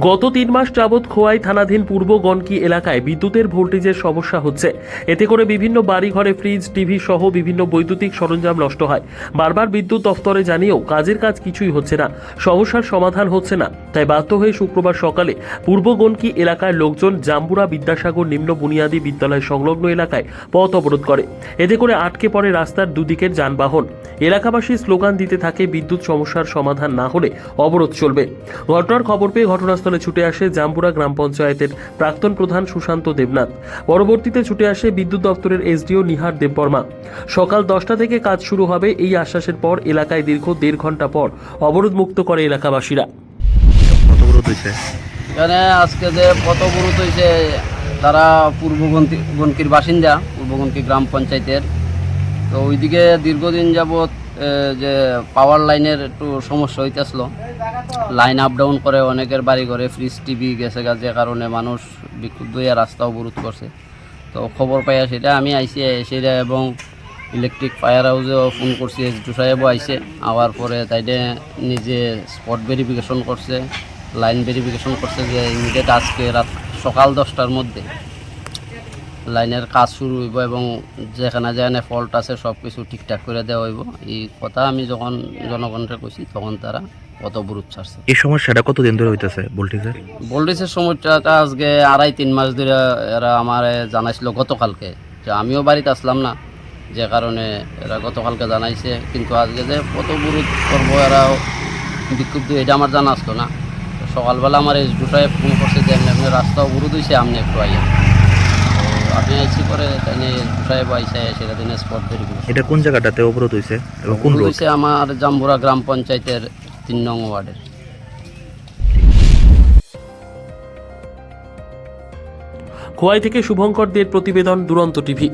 গত তিন মাস যাবৎ খোয়াই থানাধীন পূর্ব গনকি এলাকায় বিদ্যুতের ভোল্টেজের সমস্যা হচ্ছে। এতে করে বিভিন্ন বাড়িঘরে ফ্রিজ, টিভি সহ বিভিন্ন বৈদ্যুতিক সরঞ্জাম নষ্ট হয়। বারবার বিদ্যুৎ দফতরে জানিয়েও কাজের কাজ কিছুই হচ্ছে না। সমস্যার সমাধান হচ্ছে না। তাই বাধ্য হয়ে শুক্রবার সকালে পূর্ব গনকি এলাকার লোকজন জাম্বুরা বিদ্যাসাগর নিম্ন বুনিয়াদী বিদ্যালয় সংলগ্ন এলাকায় পথ অবরোধ করে। এতে করে আটকে পড়ে রাস্তার দুদিকের যানবাহন। এলাকাবাসী স্লোগান দিতে থাকে, বিদ্যুৎ সমস্যার সমাধান না হলে অবরোধ চলবে। ঘটনার খবর পেয়ে ঘটনাস্থলে ছুটে আসে জাম্বুরা গ্রাম পঞ্চায়েতের প্রাক্তন প্রধান সুশান্ত দেবনাথ। পরবর্তীতে ছুটে আসে বিদ্যুৎ দপ্তরের এসডিও নিহার দেববর্মা। সকাল দশটা থেকে কাজ শুরু হবে এই আশ্বাসের পর এলাকায় দীর্ঘ দেড় ঘণ্টা পর অবরোধ মুক্ত করে এলাকাবাসীরা। কত এখানে আজকে যে পথ অবরোধ হয়েছে তারা পূর্বগন্তি গনকির বাসিন্দা পূর্বগনকি গ্রাম পঞ্চায়েতের। তো ওইদিকে দীর্ঘদিন যাবৎ এ, যে পাওয়ার লাইনের একটু সমস্যা হইতেছিল। লাইন আপ ডাউন করে অনেকের বাড়ি ঘরে ফ্রিজ টিভি গেছে গাছে কারণে মানুষ বিক্ষুব্ধ হয়ে রাস্তা অবরোধ করছে। তো খবর পাইয়া সেটা আমি আইসি সেটা এবং ইলেকট্রিক ফায়ার হাউসেও ফোন করছি এসডু সাহেবও আইসে আওয়ার পরে তাইলে নিজে স্পট ভেরিফিকেশন করছে লাইন ভেরিফিকেশন করছে যে ইমিডিয়েট আজকে রাত সকাল দশটার মধ্যে। লাইনের কাজ শুরু হইব এবং যেখানে যেখানে ফল্ট আছে সব কিছু ঠিকঠাক করে দেওয়া হইব। এই কথা আমি যখন জনগণকে কইছি তখন তারা কত বুরুত ছাড়ছে। এই সমস্যাটা কতদিন ধরে হইতেছে ভোল্টেজের? ভোল্টেজের সময়টা আজকে আড়াই তিন মাস ধরে এরা আমার জানাইছিল গতকালকে। যে আমিও বাড়িতে আসলাম না যে কারণে এরা গতকালকে জানাইছে। কিন্তু আজকে যে কত বুরুত করব এরা বিক্ষুব্ধ এটা আমার জানা আসলো না। সকালবেলা আমার এই দুটায় ফোন করছে যে এমনি রাস্তা অবরোধ হয়েছে আপনি একটু আইয়া তো আপনি আইসি করে তাই দুটায় আইসে সেটা দিনে স্পট এটা কোন জায়গাটাতে অবরোধ হয়েছে এবং কোন রোড হয়েছে আমার জাম্বুরা গ্রাম পঞ্চায়েতের তিন নং ওয়ার্ডের খোয়াই থেকে শুভঙ্কর দের প্রতিবেদন দুরন্ত টিভি।